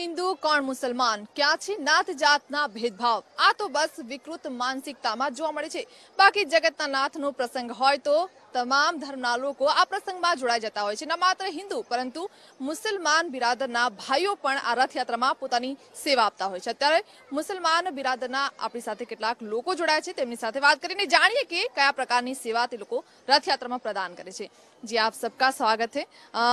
હિન્દુ કોણ મુસલમાન ક્યાં છે નાત જાતના ભેદભાવ આ તો બસ વિકૃત માનસિકતામાં જોવા મળે છે બાકી જગતના નાથનો પ્રસંગ હોય તો تمام دھرم نالو کو اپ પ્રસંગ માં જોડાયા જતા હોય છે ન માત્ર હિન્દુ પરંતુ મુસ્લમાન બિરાદર ના ભાઈઓ પણ રથયાત્રા માં પોતાની સેવા આપતા હોય છે અત્યારે મુસ્લમાન બિરાદર ના આપણી સાથે કેટલાક લોકો જોડાયા છે તેમની સાથે વાત કરીને જાણીએ કે કયા પ્રકારની સેવા તે લોકો રથયાત્રા માં પ્રદાન કરે છે જી આપ सबका સ્વાગત છે અ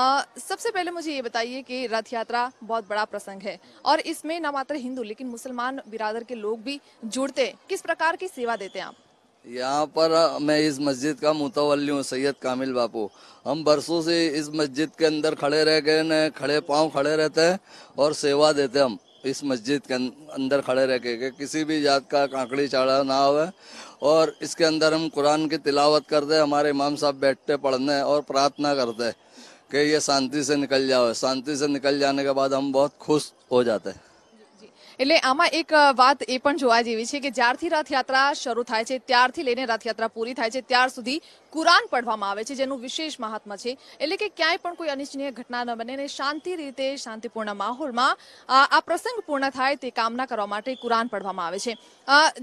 سب سے پہلے مجھے یہ بتائیے کہ રથયાત્રા બહોત બڑا પ્રસંગ હે اور اس میں ન માત્ર હિન્દુ લેકિન મુસ્લમાન બિરાદર કે લોકો ભી જોડતે કિસ પ્રકાર કી સેવા dete હે આપ यहाँ पर मैं इस मस्जिद का मुतवली हूँ सैयद कामिल बापू हम बरसों से इस मस्जिद के अंदर खड़े रह गए न खड़े पाँव खड़े रहते हैं और सेवा देते हम इस मस्जिद के अं-, अंदर खड़े रह के, कि किसी भी जात का कांकड़ी चाड़ा ना हो और इसके अंदर हम कुरान की तिलावत करते हैं हमारे इमाम साहब बैठते पढ़ने और प्रार्थना करते कि ये शांति से निकल जाओ शांति से निकल जाने के बाद हम बहुत खुश हो जाते हैं એટલે આમાં એક વાત એ પણ જોવા જેવી છે કે જ્યારથી રથયાત્રા શરૂ થાય છે ત્યારથી લઈને રથયાત્રા પૂરી થાય છે ત્યાર સુધી કુરાન પઢવામાં આવે છે જેનું વિશેષ મહાત્મા છે એટલે કે ક્યાંય પણ કોઈ અનિચ્છનીય ઘટના ન બને અને શાંતિ રીતે શાંતિપૂર્ણ માહોલમાં આ પ્રસંગ પૂર્ણ થાય તે કામના કરવા માટે કુરાન પડવામાં આવે છે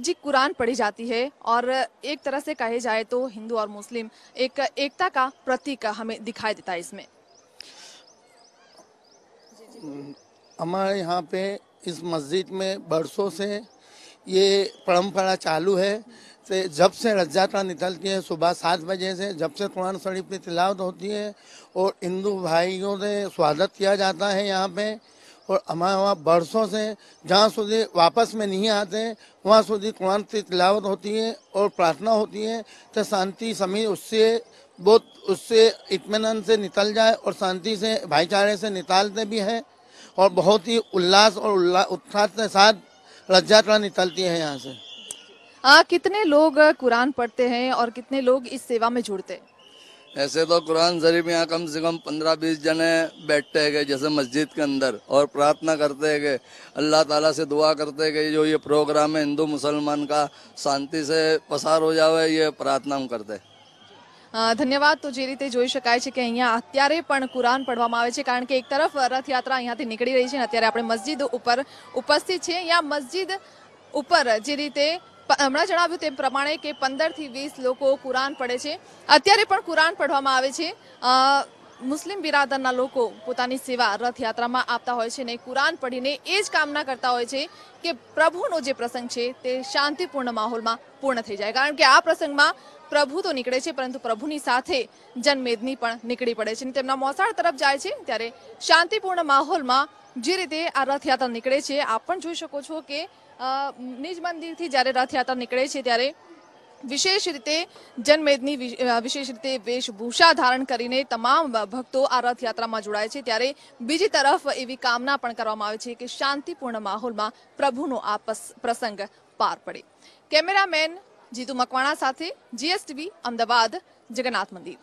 જે કુરાન પડી જતી है ઓર એક तरह से कहे जाए तो हिंदू और मुस्लिम एक एकता का प्रतीक हमें दिखाई देता है इसमें हमारे यहाँ इस मस्जिद में बरसों से ये परम्परा चालू है से जब से रजात्रा निकलती है सुबह सात बजे से जब से कुरान शरीफ की तिलावत होती है और हिंदू भाइयों से स्वागत किया जाता है यहाँ पे और हमारे वहाँ बरसों से जहाँ सुधी वापस में नहीं आते वहाँ सुधी कुरान की तिलावत होती है और प्रार्थना होती है तो शांति समीर उससे बहुत उससे इतमान से निकल जाए और शांति से भाईचारे से निकालते भी हैं और बहुत ही उल्लास और उत्साह के साथ रथ यात्रा निकलती है यहाँ से आ, कितने लोग कुरान पढ़ते हैं और कितने लोग इस सेवा में जुड़ते हैं ऐसे तो कुरान शरीफ यहाँ कम से कम पंद्रह बीस जने बैठते हैं जैसे मस्जिद के अंदर और प्रार्थना करते हैं अल्लाह ताला से दुआ करते हैं जो ये प्रोग्राम है हिंदू मुसलमान का शांति से पसार हो जाए ये प्रार्थना हम करते हैं ધન્યવાદ તો જે રીતે જોઈ શકાય છે કે અહીંયા અત્યારે પણ કુરાન પડવામાં આવે છે કારણ કે એક તરફ રથયાત્રા અહીંયાથી નીકળી રહી છે અને અત્યારે આપણે મસ્જિદ ઉપર ઉપસ્થિત છે અહીંયા મસ્જિદ ઉપર જે રીતે હમણાં જણાવ્યું તે પ્રમાણે કે પંદરથી વીસ લોકો કુરાન પડે છે અત્યારે પણ કુરાન પડવામાં આવે છે મુસ્લિમ બિરાદરના લોકો પોતાની સેવા રથયાત્રામાં આપતા હોય છે ને કુરાન પઢીને એ જ કામના કરતા હોય છે કે પ્રભુનો જે પ્રસંગ છે તે શાંતિપૂર્ણ માહોલમાં પૂર્ણ થઈ જાય કારણ કે આ પ્રસંગમાં પ્રભુ તો નીકળે છે પરંતુ પ્રભુની સાથે જનમેદની પણ નીકળી પડે છે તેમના મોસાળ તરફ જાય છે ત્યારે શાંતિપૂર્ણ માહોલમાં જે રીતે આ રથયાત્રા નીકળે છે આપ પણ જોઈ શકો છો કે નિજ મંદિરથી જ્યારે રથયાત્રા નીકળે છે ત્યારે विशेष रीते जनमेदिनी विशेष रीते वेशभूषा धारण કરીને તમામ ભક્તો આરાધ્યાત્રામાં જોડાય છે ત્યારે બીજી તરફ એવી કામના પણ કરવામાં આવી છે કે શાંતિપૂર્ણ માહોલમાં પ્રભુનો આપસ પ્રસંગ પાર પડે કેમેરામેન જીતુ મકવાણા સાથે જીએસટીવી અમદાવાદ જગનાથ મંદિર